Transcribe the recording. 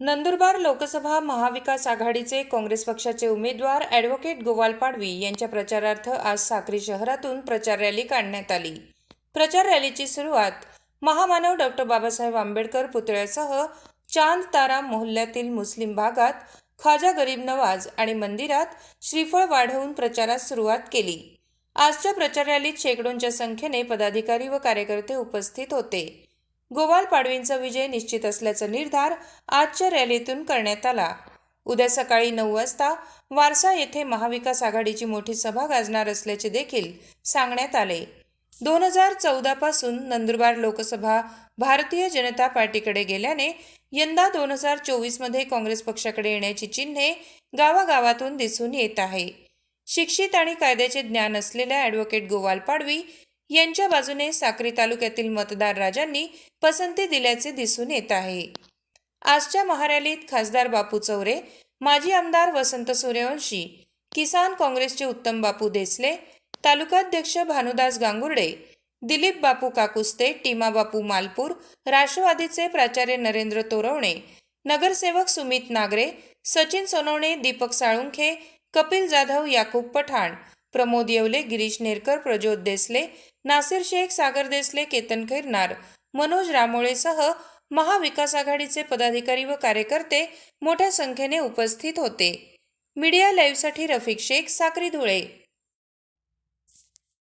नंदुरबार लोकसभा महाविकास आघाडीचे काँग्रेस पक्षाचे उमेदवार ॲडव्होकेट गोवाल पाडवी यांच्या प्रचारार्थ आज साक्री शहरातून प्रचार रॅली काढण्यात आली. प्रचार रॅलीची सुरुवात महामानव डॉक्टर बाबासाहेब आंबेडकर पुतळ्यासह चांद तारा मोहल्ल्यातील मुस्लिम भागात खाजा गरीब नवाज आणि मंदिरात श्रीफळ वाढवून प्रचारास सुरुवात केली. आजच्या प्रचार रॅलीत शेकडोंच्या संख्येने पदाधिकारी व कार्यकर्ते उपस्थित होते. गोवाल पाडवींचा विजय निश्चित असल्याचा निर्धार आजच्या रॅलीतून करण्यात आला. उद्या सकाळी नऊ वाजता वारसा येथे महाविकास आघाडीची मोठी सभा गाजणार असल्याचे देखील सांगण्यात आले. दोन हजार चौदापासून नंदुरबार लोकसभा भारतीय जनता पार्टीकडे गेल्याने यंदा दोन हजार चोवीसमध्ये काँग्रेस पक्षाकडे येण्याची चिन्हे गावागावातून दिसून येत आहे. शिक्षित आणि कायद्याचे ज्ञान असलेल्या ॲडव्होकेट गोवाल पाडवी यांच्या बाजूने साक्री तालुक्यातील मतदार राजांनी पसंती दिल्याचे दिसून येत आहे. आजच्या महारॅलीत खासदार बापू चौरे माजी आमदार वसंत सूर्यवंशी किसान काँग्रेसचे उत्तम बापू देसले तालुकाध्यक्ष भानुदास गांगुर्डे दिलीप बापू काकुस्ते टीमा बापू मालपूर राष्ट्रवादीचे प्राचार्य नरेंद्र तोरवणे नगरसेवक सुमित नागरे सचिन सोनवणे दीपक साळुंखे कपिल जाधव याकूब पठाण प्रमोद येवले गिरीश नेरकर प्रज्योत देसले नासिर शेख सागर देसले केतन खैरनार मनोज रामोळेसह महाविकास आघाडीचे पदाधिकारी व कार्यकर्ते मोठ्या संख्येने उपस्थित होते. मीडिया लाईव्हसाठी रफिक शेख साक्री धुळे.